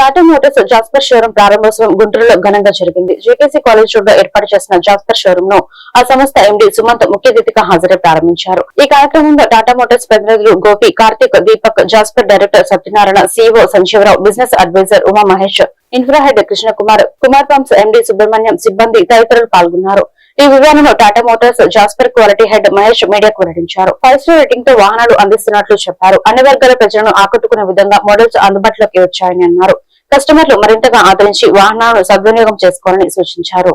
Tata Motors Jasper showroom ప్రారంభోత్సవం గుంటూరులో ఘనంగా జరిగింది. జేకేసీ కాలేజ్ రోడ్లో ఏర్పాటు చేసిన జాస్పర్ షోరూం ను ఆ సంస్థ ఎండి సుమంత్ ముఖ్య అతిథిగా హాజరై ప్రారంభించారు. ఈ కార్యక్రమంలో టాటా మోటార్స్ ప్రతినిధులు Gopi Karthik Deepak Jasper director Satyanarayana CEO Sanjeevarao business adviser Uma Mahesh infra head Krishnakumar Kumar pumps MD Subrahmanyam సిబ్బంది తదితరులు పాల్గొన్నారు. ఈ వివరణను Tata Motors Jasper quality head Mahesh మీడియాకు వెల్లడించారు. ఫైవ్ స్టార్ రేటింగ్తో వాహనాలు అందిస్తున్నట్లు చెప్పారు. అన్ని వర్గాల ప్రజలను ఆకట్టుకునే విధంగా మోడల్స్ అందుబాటులోకి వచ్చాయని అన్నారు. కస్టమర్లు మరింతగా ఆదరించి వాహనాలను సద్వినియోగం చేసుకోవాలని సూచించారు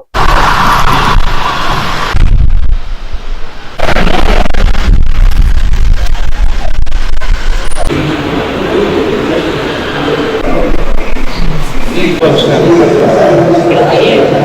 Thank you.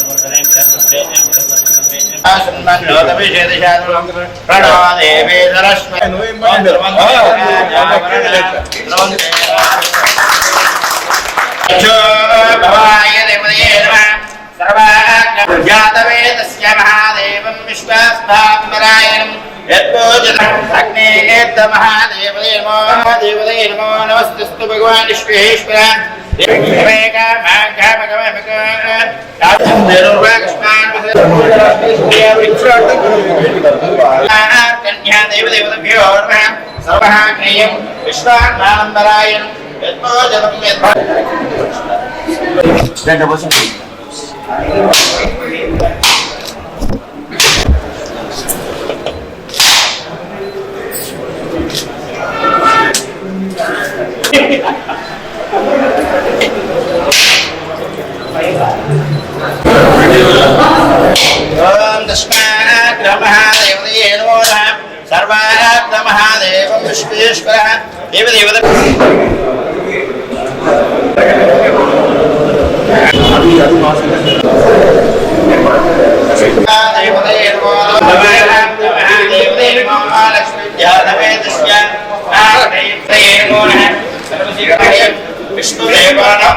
सर्वाज्ञातवेदस्य महादेवं विश्वास्ताम्बरायणं यत्पूजनम् अग्नेयेत्त महादेवदे नमो महादेवदे नमो नमस्तस्तु भगवान् विश्वेश्वर कन्या देवदेवतभ्यो नमः सर्वः ज्ञेयं विश्वान्नानन्दरायणं यत्पूजनं यत् ఓం తస్మాత్ మహాదేవదయే నమో నమః సర్వాత్మ మహాదేవం విశ్వేశ్వర దేవదేవత దేవదయే నమో నమః నమో నమః లక్ష్మీ నమో నమః విష్ణుదేవానాం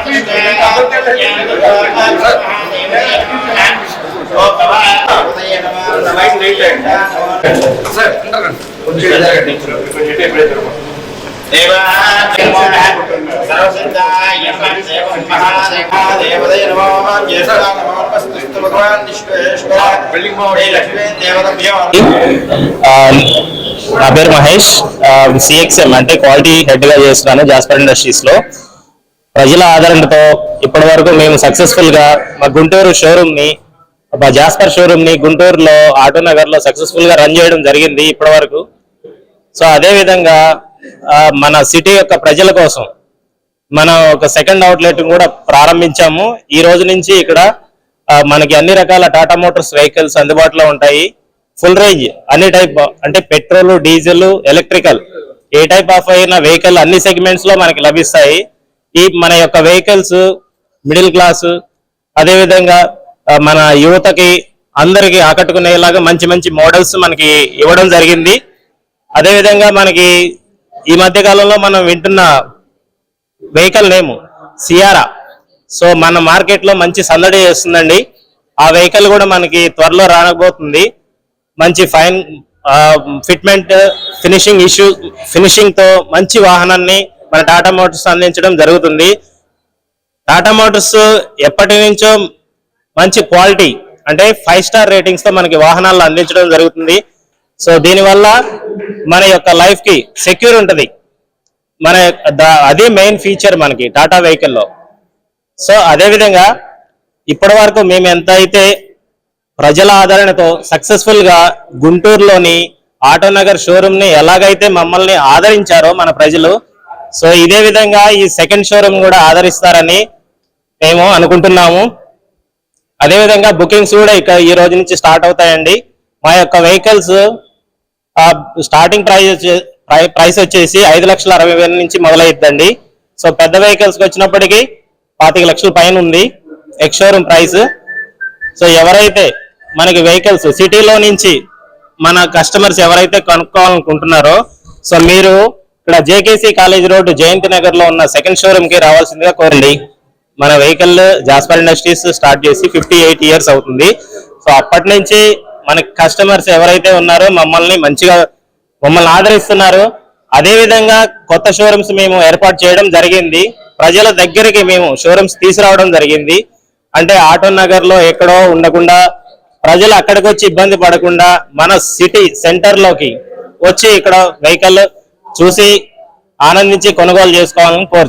నా పేరు మహేష్. సిఎక్స్ఎం అంటే క్వాలిటీ హెడ్గా చేస్తున్నాను జాస్పర్ ఇండస్ట్రీస్లో. ప్రజల ఆదరణతో ఇప్పటి వరకు మేము సక్సెస్ఫుల్గా మా గుంటూరు షోరూమ్ని జాస్పర్ షోరూమ్ని గుంటూరులో ఆటో నగర్లో సక్సెస్ఫుల్గా రన్ చేయడం జరిగింది ఇప్పటి వరకు సో అదే విధంగా మన సిటీ యొక్క ప్రజల కోసం మనం ఒక సెకండ్ అవుట్లెట్ కూడా ప్రారంభించాము. ఈ రోజు నుంచి ఇక్కడ మనకి అన్ని రకాల టాటా మోటార్స్ వెహికల్స్ అందుబాటులో ఉంటాయి. ఫుల్ రేంజ్ అన్ని టైప్ అంటే పెట్రోల్ డీజిల్ ఎలక్ట్రికల్ ఏ టైప్ ఆఫ్ అయిన వెహికల్ అన్ని సెగ్మెంట్స్లో మనకి లభిస్తాయి. ఈ మన యొక్క వెహికల్స్ మిడిల్ క్లాస్ అదే విధంగా మన యువతకి అందరికి ఆకట్టుకునేలాగా మంచి మంచి మోడల్స్ మనకి ఇవ్వడం జరిగింది. అదేవిధంగా మనకి ఈ మధ్య కాలంలో మనం వింటున్న వెహికల్ నేమ్ సియారా సో మన మార్కెట్లో మంచి సందడి చేస్తుందండి ఆ వెహికల్ కూడా మనకి త్వరలో రానబోతుంది. మంచి ఫైన్ ఫిట్మెంట్ ఫినిషింగ్ ఇష్యూ ఫినిషింగ్తో మంచి వాహనాన్ని మన టాటా మోటార్స్ అందించడం జరుగుతుంది. టాటా మోటార్స్ ఎప్పటి నుంచో మంచి క్వాలిటీ అంటే ఫైవ్ స్టార్ రేటింగ్స్తో మనకి వాహనాలు అందించడం జరుగుతుంది. సో దీనివల్ల మన యొక్క లైఫ్కి సెక్యూర్ ఉంటుంది. మన యొక్క అదే మెయిన్ ఫీచర్ మనకి టాటా వెహికల్లో. సో అదే విధంగా ఇప్పటి వరకు మేము ఎంత అయితే ప్రజల ఆదరణతో సక్సెస్ఫుల్గా గుంటూరులోని ఆటోనగర్ షోరూమ్ని ఎలాగైతే మమ్మల్ని ఆదరించారో మన ప్రజలు సో ఇదే విధంగా ఈ సెకండ్ షోరూమ్ కూడా ఆదరిస్తారని మేము అనుకుంటున్నాము. అదే విధంగా బుకింగ్స్ కూడా ఇక ఈ రోజు నుంచి స్టార్ట్ అవుతాయండి. మా యొక్క వెహికల్స్ స్టార్టింగ్ ప్రైస్ ప్రై- ప్రైస్ వచ్చేసి ఐదు లక్షల అరవై వేల నుంచి మొదలైద్దండి. సో పెద్ద వెహికల్స్ వచ్చినప్పటికీ పాతిక లక్షల పైన ఉంది. ఎక్స్ షోరూమ్ ప్రైస్ సో ఎవరైతే మనకి వెహికల్స్ సిటీలో నుంచి మన కస్టమర్స్ ఎవరైతే కొనుక్కోవాలనుకుంటున్నారో సో మీరు ఇక్కడ జేకేసీ కాలేజ్ రోడ్డు జయంతి నగర్లో ఉన్న సెకండ్ షోరూమ్కి రావాల్సిందిగా కోరండి. మన వెహికల్ జాస్పర్ ఇండస్ట్రీస్ స్టార్ట్ చేసి ఫిఫ్టీ ఎయిట్ ఇయర్స్ అవుతుంది. సో అప్పటి నుంచి మన కస్టమర్స్ ఎవరైతే ఉన్నారో మమ్మల్ని మంచిగా మమ్మల్ని ఆదరిస్తున్నారు. అదే విధంగా కొత్త షోరూమ్స్ మేము ఏర్పాటు చేయడం జరిగింది. ప్రజల దగ్గరికి మేము షోరూమ్స్ తీసుకురావడం జరిగింది. అంటే ఆటో నగర్లో ఎక్కడో ఉండకుండా ప్రజలు అక్కడికి వచ్చి ఇబ్బంది పడకుండా మన సిటీ సెంటర్లోకి వచ్చి ఇక్కడ వెహికల్ చూసి ఆనందించి కొనుగోలు చేసుకోవాలని కోరుచు